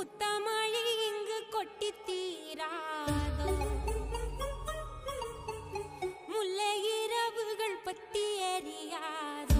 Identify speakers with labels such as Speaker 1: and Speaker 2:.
Speaker 1: பூத்த மழை இங்கு கொட்டி தீராத முல்லை இரவுகள் பத்தி எறியாத